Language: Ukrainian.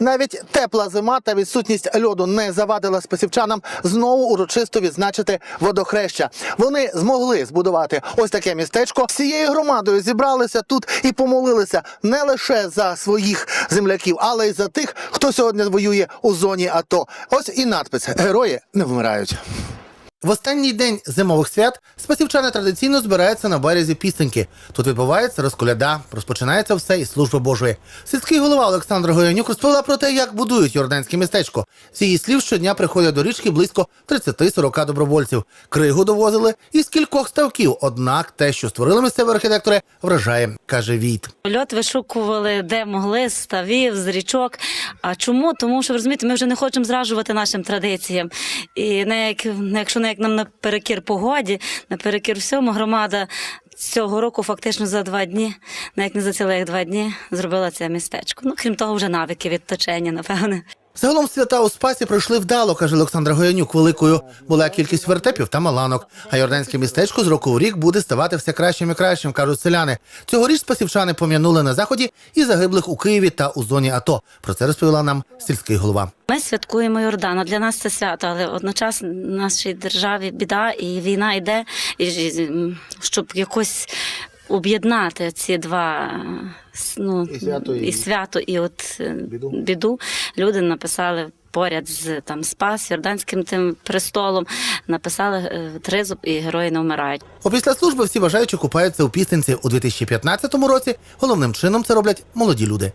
Навіть тепла зима та відсутність льоду не завадила спасівчанам знову урочисто відзначити водохреща. Вони змогли збудувати ось таке містечко. Всією громадою зібралися тут і помолилися не лише за своїх земляків, але й за тих, хто сьогодні воює у зоні АТО. Ось і надпис Герої не вмирають. В останній день зимових свят спасівчани традиційно збираються на березі пісеньки. Тут відбувається розколяда, розпочинається все із служби Божої. Сільський голова Олександр Гоянюк розповіла про те, як будують Йорданське містечко. З її слів щодня приходять до річки близько 30-40 добровольців. Кригу довозили із кількох ставків. Однак те, що створили місцеві архітектори, вражає, каже Війт. Льот вишукували де могли, з ставів, з річок. А чому? Тому що розумієте, ми вже не хочемо зражувати нашим традиціям. І не як, не якщо не як нам наперекір погоді, наперекір всьому, громада цього року фактично за два дні, навіть не за цілих два дні, зробила це містечко. Ну, крім того, вже навики відточення, напевне. Загалом свята у Спасі пройшли вдало, каже Олександр Гоянюк. Великою була кількість вертепів та маланок. А Йорданське містечко з року в рік буде ставати все кращим і кращим, кажуть селяни. Цьогоріч спасівчани пом'янули на заході і загиблих у Києві та у зоні АТО. Про це розповіла нам сільський голова. Ми святкуємо Йордану. Для нас це свято, але одночасно в нашій державі біда і війна йде, і щоб якось об'єднати ці два е, ну, І свято, і- і свято, і от е, Біду. біду. Люди написали. Поряд з там Спас, Йорданським тим престолом написали е, тризуб і герої не вмирають. Опісля служби всі бажаючі купаються у пісниці у 2015 році. Головним чином це роблять молоді люди.